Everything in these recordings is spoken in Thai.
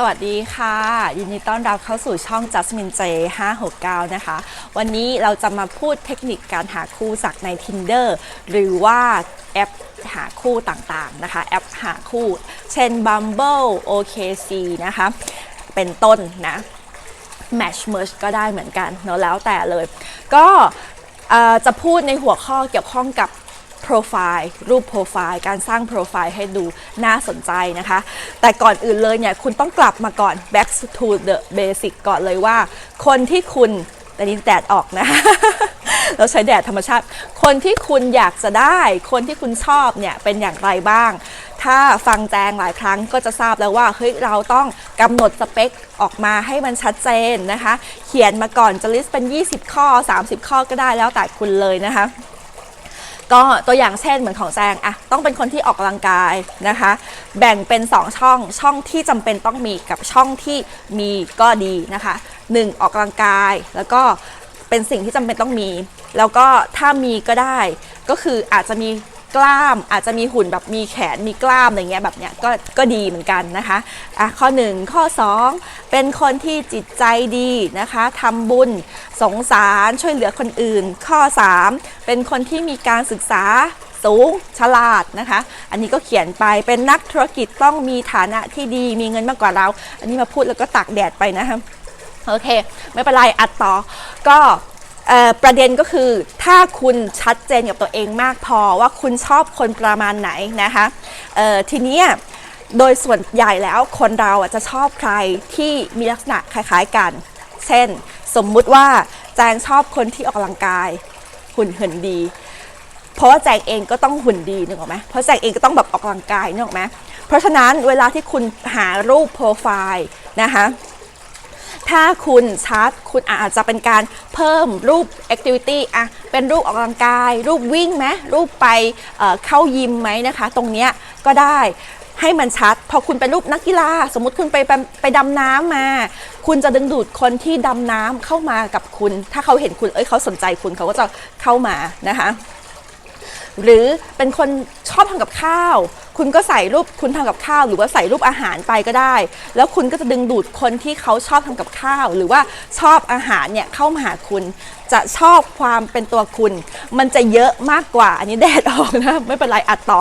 สวัสดีค่ะ ยินดีต้อนรับเข้าสู่ช่อง Jasmine J 569 นะคะ วันนี้เราจะมาพูดเทคนิคการหาคู่จากใน Tinder หรือว่าแอปหาคู่ต่างๆนะคะ แอปหาคู่ เช่น Bumble OKC นะคะ เป็นต้นนะ Match Merge ก็ได้เหมือนกันเนอะแล้วแต่เลย ก็จะพูดในหัวข้อเกี่ยวข้องกับ โปรไฟล์รูปโปรไฟล์การสร้างโปรไฟล์ให้ดูน่าสนใจนะคะ แต่ก่อนอื่นเลยเนี่ย คุณต้องกลับมาก่อน back to the basic ก่อนเลยว่า คนที่คุณแต่นี้แดดออกนะเราใช้แดดธรรมชาติ คนที่คุณอยากจะได้ คนที่คุณชอบเนี่ยเป็นอย่างไรบ้าง ถ้าฟังแจงหลายครั้งก็จะทราบแล้วว่าเฮ้ยเราต้องกำหนดสเปคออกมาให้มันชัดเจนนะคะ เขียนมาก่อนจะลิสต์เป็น 20 ข้อ 30 ข้อก็ได้แล้วแต่คุณเลยนะคะ ก็ตัวอย่างเช่นเหมือนของแจงอะต้องเป็นคนที่ออกกำลังกายนะคะ แบ่งเป็น 2 ช่องช่องที่จำเป็นต้องมีกับช่องที่มีก็ดีนะคะ 1. ออกกำลังกายแล้วก็เป็นสิ่งที่จำเป็นต้องมี แล้วก็ถ้ามีก็ได้ ก็คืออาจจะมี กล้าม อาจจะมีหุ่นแบบมีแขนมีกล้ามอะไรเงี้ยแบบเนี้ยก็ก็ดีเหมือนกันนะคะอะข้อ 1 ข้อ 2 เป็นคนที่จิตใจดีนะคะทำบุญสงสารช่วยเหลือคนอื่น ข้อ 3 เป็นคนที่มีการศึกษาสูงฉลาดนะคะ อันนี้ก็เขียนไปเป็นนักธุรกิจต้องมีฐานะที่ดีมีเงินมากกว่าเรา อันนี้มาพูดแล้วก็ตากแดดไปนะคะโอเค ไม่เป็นไรอัดต่อก็ ประเด็นก็คือถ้าคุณชัดเจนกับตัวเองมากพอว่าคุณชอบคนประมาณไหนนะคะทีนี้โดยส่วนใหญ่แล้วคนเราจะชอบใครที่มีลักษณะคล้ายๆกัน เช่น สมมุติว่าแจงชอบคนที่ออกกำลังกาย หุ่นเหินดี เพราะว่าแจงเองก็ต้องหุ่นดีนึกออกไหมเพราะแจงเองก็ต้องแบบออกกำลังกายนึกออกไหมเพราะฉะนั้นเวลาที่คุณหารูปโปรไฟล์นะคะ ถ้าคุณชัดคุณอาจจะเป็นการเพิ่มรูป activity อะเป็นรูปออกกำลังกาย รูปวิ่งไหมรูปไปเเข้ายิมไหมนะคะ ตรงเนี้ยก็ได้ให้มันชัด พอคุณเป็นรูปนักกีฬา สมมติคุณไปไปไปดำน้ำมา คุณจะดึงดูดคนที่ดำน้ำเข้ามากับคุณ ถ้าเขาเห็นคุณเอ้ยเขาสนใจคุณเขาก็จะเข้ามานะคะ หรือเป็นคนชอบทำกับข้าว คุณก็ใส่รูปคุณทำกับข้าว หรือว่าใส่รูปอาหารไปก็ได้ แล้วคุณก็จะดึงดูดคนที่เขาชอบทำกับข้าว หรือว่าชอบอาหารเนี่ยเข้ามาหาคุณ จะชอบความเป็นตัวคุณ มันจะเยอะมากกว่า อันนี้แดดออกนะไม่เป็นไรอัดต่อ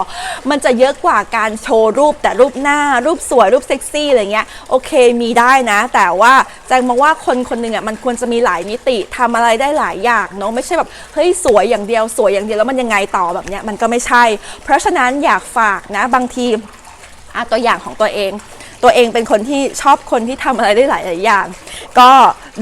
มันจะเยอะกว่าการโชว์รูปแต่รูปหน้ารูปสวยรูปเซ็กซี่อะไรเงี้ยโอเคมีได้นะ แต่ว่าแจงมองว่าคนคนหนึ่งอะมันควรจะมีหลายมิติทำอะไรได้หลายอย่างเนาะไม่ใช่แบบเฮ้ยสวยอย่างเดียวสวยอย่างเดียวแล้วมันยังไงต่อแบบเนี้ยมันก็ไม่ใช่ เพราะฉะนั้นอยากฝากนะบางทีอะตัวอย่างของตัวเอง ตัวเองเป็นคนที่ชอบคนที่ทำอะไรได้หลายหลายๆอย่าง ก็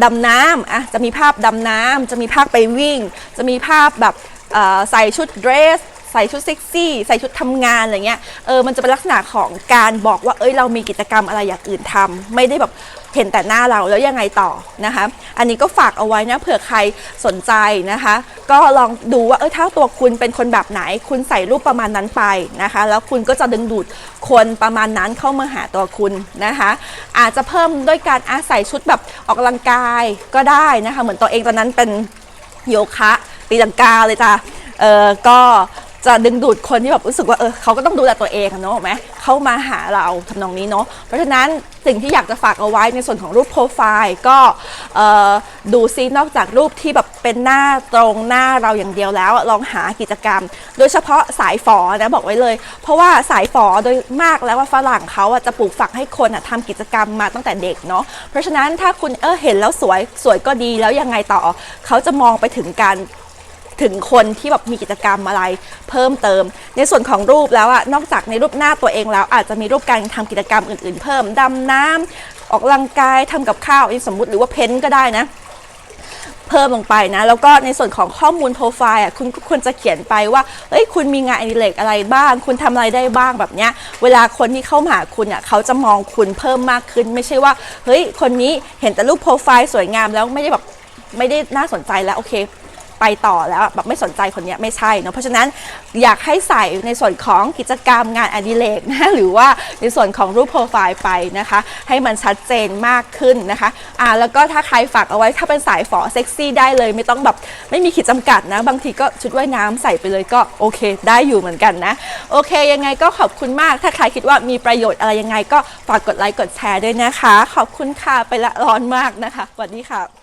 ดำน้ำอะจะมีภาพดำน้ำจะมีภาพไปวิ่ง จะมีภาพแบบอ่อใส่ชุดเดรสใส่ชุดเซ็กซี่ใส่ชุดทำงานอะไรเงี้ยเออมันจะเป็นลักษณะของการบอกว่าเอ้ยเรามีกิจกรรมอะไรอย่างอื่นทำไม่ได้แบบ เห็นแต่หน้าเราแล้วยังไงต่อนะคะ อันนี้ก็ฝากเอาไว้นะเผื่อใครสนใจนะคะ ก็ลองดูว่าเออถ้าตัวคุณเป็นคนแบบไหน คุณใส่รูปประมาณนั้นไปนะคะ แล้วคุณก็จะดึงดูดคนประมาณนั้นเข้ามาหาตัวคุณนะคะ อาจจะเพิ่มด้วยการอาศัยชุดแบบออกกำลังกายก็ได้นะคะ เหมือนตัวเองตอนนั้นเป็นโยคะตีลังกาเลยจ้ะเออก็ จะดึงดูดคนที่แบบรู้สึกว่าเออเขาก็ต้องดูแลตัวเองอะเนาะไหมเข้ามาหาเราทำนองนี้เนาะเพราะฉะนั้นสิ่งที่อยากจะฝากเอาไว้ในส่วนของรูปโปรไฟล์ก็ดูซินอกจากรูปที่แบบเป็นหน้าตรงหน้าเราอย่างเดียวแล้ว ลองหากิจกรรม โดยเฉพาะสายฝอนะบอกไว้เลย เพราะว่าสายฝอโดยมากแล้วว่าฝรั่งเขาจะปลูกฝังให้คนอะทำกิจกรรมมาตั้งแต่เด็กเนาะเพราะฉะนั้นถ้าคุณเออเห็นแล้วสวยสวยก็ดีแล้วยังไงต่อเขาจะมองไปถึงการ ถึงคนที่แบบมีกิจกรรมอะไรเพิ่มเติม ในส่วนของรูปแล้วอะนอกจากในรูปหน้าตัวเองแล้ว อาจจะมีรูปการทำกิจกรรมอื่น ๆ เพิ่มดำน้ำออกกำลังกายทำกับข้าวอันนี้สมมุติหรือว่าเพ้นก็ได้นะเพิ่มลงไปนะ แล้วก็ในส่วนของข้อมูลโปรไฟล์อะคุณควรจะเขียนไปว่าเฮ้ยคุณมีงานอดิเรกอะไรบ้าง คุณทำอะไรได้บ้างแบบเนี้ยเวลาคนที่เข้ามาหาคุณอะเขาจะมองคุณเพิ่มมากขึ้น ไม่ใช่ว่าเฮ้ยคนนี้เห็นแต่รูปโปรไฟล์สวยงามแล้วไม่ได้แบบไม่ได้น่าสนใจแล้วโอเค ไปต่อแล้วแบบไม่สนใจคนนี้ไม่ใช่เนาะเพราะฉะนั้นอยากให้ใส่ในส่วนของกิจกรรมงานอดิเรกนะหรือว่าในส่วนของรูปโปรไฟล์ไปนะคะ ให้มันชัดเจนมากขึ้นนะคะอ่าแล้วก็ถ้าใครฝากเอาไว้ถ้าเป็นสายฝอเซ็กซี่ได้เลย ไม่ต้องแบบไม่มีขีดจำกัดนะ บางทีก็ชุดว่ายน้ำใส่ไปเลยก็โอเค ได้อยู่เหมือนกันนะ โอเค ยังไงก็ขอบคุณมาก ถ้าใครคิดว่ามีประโยชน์อะไรยังไง ก็ฝากกดไลค์กดแชร์ด้วยนะคะ ขอบคุณค่ะไปละร้อนมากนะคะสวัสดีค่ะ